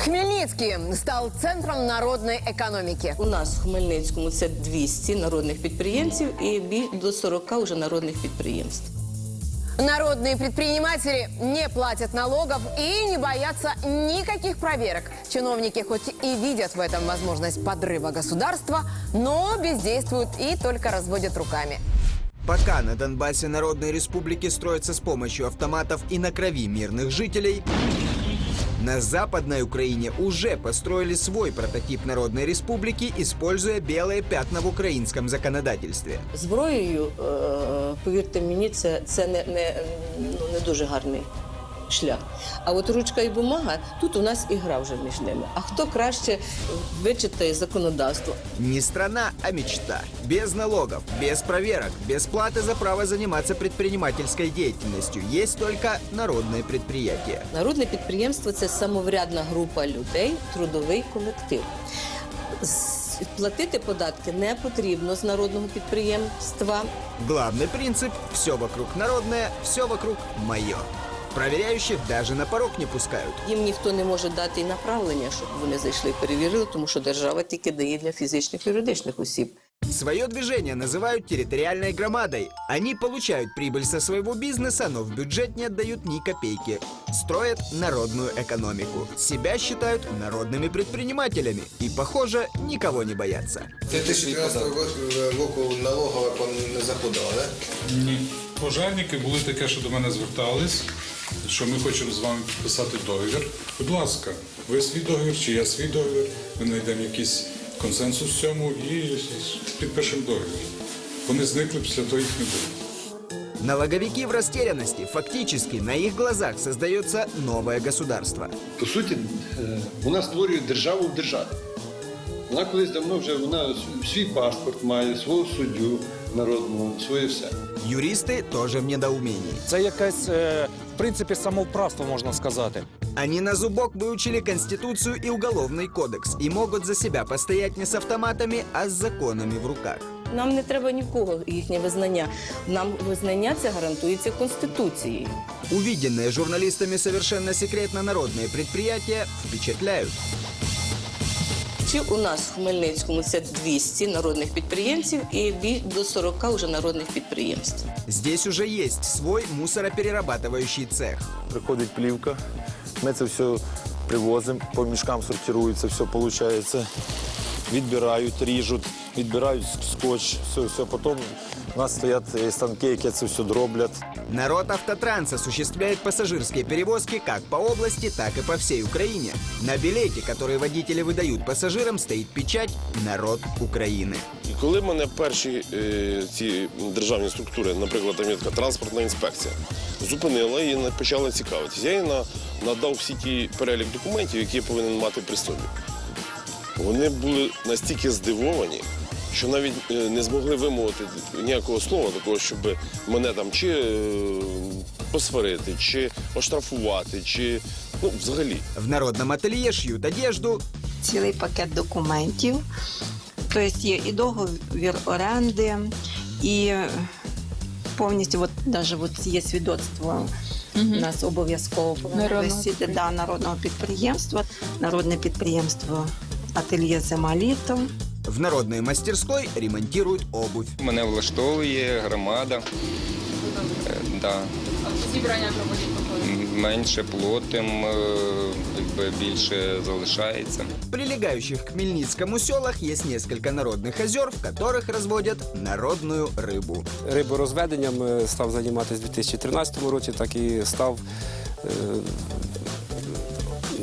Хмельницкий стал центром народной экономики. У нас в Хмельницькому це 200 народних підприємців і бі- до 40 вже народних підприємств. Народные предприниматели не платят налогов и не боятся никаких проверок. Чиновники хоть и видят в этом возможность подрыва государства, но бездействуют и только разводят руками. Пока на Донбассе народные республики строятся с помощью автоматов и на крови мирных жителей, на Западной Украине уже построили свой прототип народной республики, используя белые пятна в украинском законодательстве. Зброєю, е, повірте мені, це, це не, не, ну, не дуже гарний шлях. А от ручка і бумага, тут у нас і гра вже між ними. А хто краще вичитає законодавство? Не страна, а мечта. Без налогов, без проверок, без платы за право заниматься предпринимательской деятельностью. Есть только народные предприятия. Народне підприємство це самоврядна група людей, трудовий колектив. З- Платити податки не потрібно з народного підприємства. Главный принцип – все вокруг народное, все вокруг мое. Проверяющих даже на порог не пускают. Їм ніхто не може дати і направлення, щоб вони зайшли і перевірили, тому що держава тільки дає для фізичних і юридичних осіб. Свое движение называют территориальной громадой. Они получают прибыль со своего бизнеса, но в бюджет не отдают ни копейки. Строят народную экономику. Себя считают народными предпринимателями. И, похоже, никого не боятся. 2013 року налогова к вам не заходила, да? Ні. Пожежники були таке, що до мене звертались, що ми хочемо з вами підписати договір. Будь ласка, ви свій договір чи я свій договір, ми знайдемо якийсь консенсус в цьому і підпишемо договір. Вони зникли після того їх не було. Налоговики в растерянности. Фактически на их глазах создается новое государство. По суті, е, вона створює державу в державі. Вона колись давно вже вона свій паспорт має, свого суддю народного, своє все. Юристы тоже в недоумении. Це якесь, е, в принципі, самовправство, можна сказати. Они на зубок выучили Конституцию и Уголовный кодекс и могут за себя постоять не с автоматами, а с законами в руках. Нам не треба ні в кого їхнє визнання. Нам визнання це гарантується Конституцією. Увиденные журналистами совершенно секретно народные предприятия впечатляют. Чи у нас в Хмельницькому це 200 народних підприємців і до 40 вже народних підприємств. Здесь уже есть свой мусороперерабатывающий цех. Приходить плівка, ми це все привозимо, по мішкам сортується, все виходить. Відбирають, ріжуть, відбирають скотч, все, все. Потім у нас стоять е, станки, які це все дроблять. Народ Автотранс осуществляет пассажирские перевозки как по области, так и по всей Украине. На билете, который водители выдают пассажирам, стоит печать «Народ Украины». І коли мене перші е, ці державні структури, наприклад, там є така транспортна інспекція, зупинила і не почала цікавитися, я їй на- надав всі ті перелік документів, які я повинен мати при собі. Вони були настільки здивовані, що навіть е, не змогли вимовити ніякого слова, такого, щоб мене там чи е, посварити, чи оштрафувати, чи ну, взагалі. В народном ателье шьют одежду, цілий пакет документів. Тобто є і договір оренди, і повністю, от, навіть от є свідоцтво у нас обов'язково повинно висіти да, народного підприємства, народне підприємство ательє зима літо. в народной мастерской ремонтируют обувь. Мене влаштовує громада. Е, Да. Зібрання проводять Менше платим, е, якби більше залишається. В прилегающих к Хмельницкому селах есть несколько народных озер, в которых разводят народную рыбу. Риборозведенням е, став займатися у 2013 році, так і став е,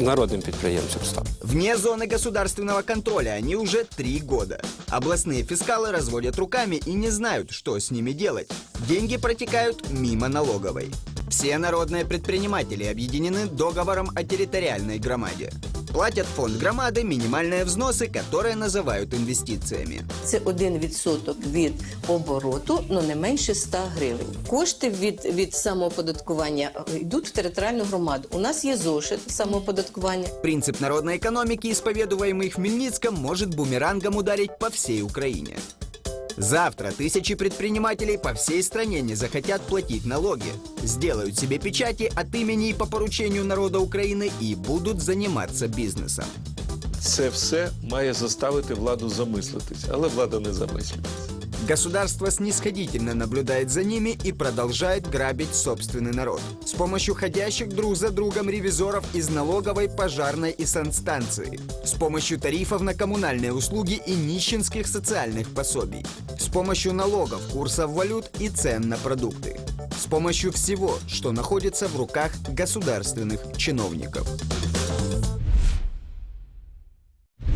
народним підприємцем. Став. Вне зоны государственного контроля они уже три года. Областные фискалы разводят руками и не знают, что с ними делать. Деньги протекают мимо налоговой. Все народные предприниматели объединены договором о территориальной громаде. Платят в фонд громады минимальные взносы, которые называют инвестициями. Це 1% від обороту, але не менше 100 гривень. Кошти від, від самооподаткування йдуть в територіальну громаду. У нас є зошит самооподаткування. Принцип народной экономики, исповедуемый в Хмельницком, может бумерангом ударить по всей Украине. Завтра тысячи предпринимателей по всей стране не захотят платить налоги, сделают себе печати от имени и по поручению народа Украины и будут заниматься бизнесом. Це все має заставити владу замислитись, але влада не замислюється. Государство снисходительно наблюдает за ними и продолжает грабить собственный народ. С помощью ходящих друг за другом ревизоров из налоговой, пожарной и санстанции. С помощью тарифов на коммунальные услуги и нищенских социальных пособий. С помощью налогов, курсов валют и цен на продукты. С помощью всего, что находится в руках государственных чиновников.